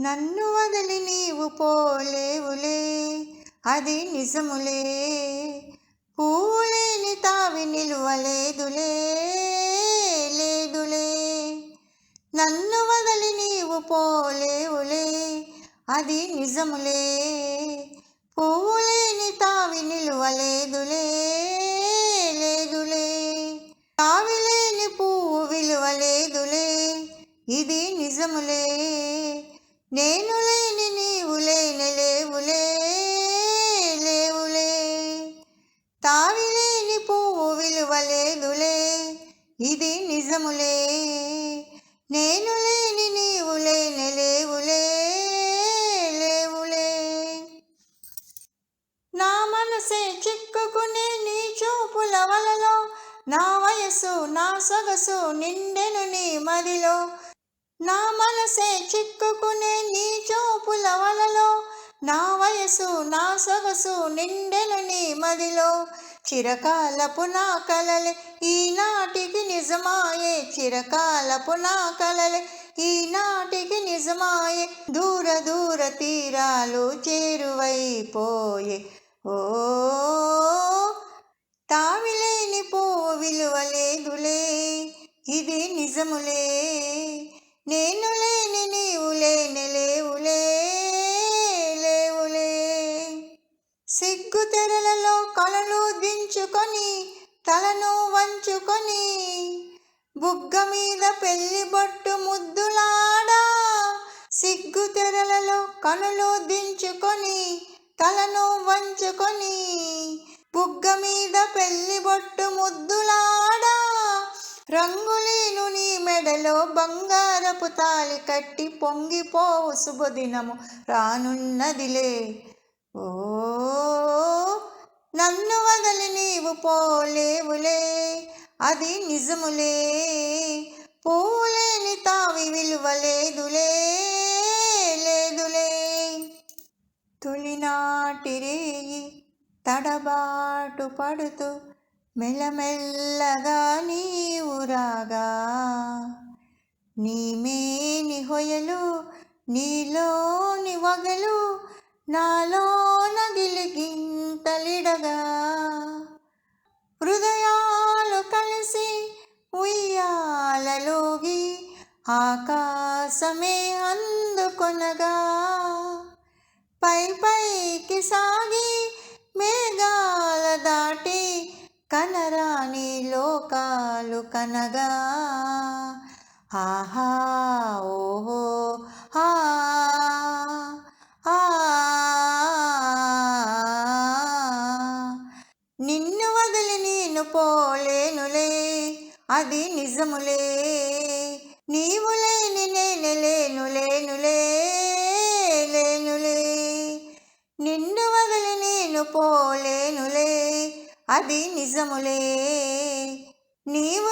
నన్ను వదిలి నీవు పోలేవులే అది నిజములే. పూలేని తావి నిలువలేదులే లేదులే. నన్ను వదిలి నీవు పోలేవులే అది నిజములే. పూలేని తావి నిలువలేదులే లేదులే. తావిలేని పువ్వు విలువలేదులే ఇది నిజములే. నేను లేని నీవు లేని లేవులే లేవులే. తావి లేని పువ్వు విలువలేదులే ఇది నిజములే. నేను లేని నీవు లేని లేవులే లేవులే. నా మనసే చిక్కుకునే నీ చూపుల వలలో నా వయసు నా సొగసు నిండెను నీ మదిలో. నా మనసే చిక్కుకునే నీ చూపుల వలలో నా వయసు నా సొగసు నిండెను నీ మదిలో. చిరకాలపు నా కలలే ఈనాటికి నిజమాయే చిరకాలపు నా కలలే ఈనాటికి నిజమాయే. దూర దూర తీరాలు చేరువైపోయే. ఓ తావిలేని పో విలువలేదులే ఇది నిజములే. నేను లేని నీవు లేని లేవులే లేవులే. సిగ్గు తెరలలో కలలు దించుకొని తలను వంచుకొని బుగ్గ మీద పెళ్ళి బొట్టు ముద్దులాడా. సిగ్గు తెరలలో కనులు దించుకొని తలను వంచుకొని బుగ్గ మీద పెళ్ళి బొట్టు ముద్దులాడా. రంగులేను నీ మెడలో బంగారపు తాళి కట్టి పొంగిపోవు శుభదినము. రానున్నదిలే. ఓ నన్ను వదలి నీవు పోలేవులే. అది నిజములే. పూలేని తావి విలువలేదులే లేదులే. తొలినాటి రేయి తడబాటు పడుతూ మెల్లమెల్లగా నీవు రాగా నీమేని హొయలు నీలోని వగలు నాలో గిలిగింతలిడగా. హృదయాలు కలిసి ఉయ్యాలలోగి ఆకాశమే అందుకొనగా. పై పైకి సాగి మేఘాలదా కనరాని లోకాలు కనగా. ఆహా ఓహో ఆ నిన్ను వదిలి నేను పోలేనులే అది నిజములే. నీవు లేని నేను లేను లేనులే లేనులే. నిన్ను వదిలి నేను పోలేనులే అది నిజములే. నీవు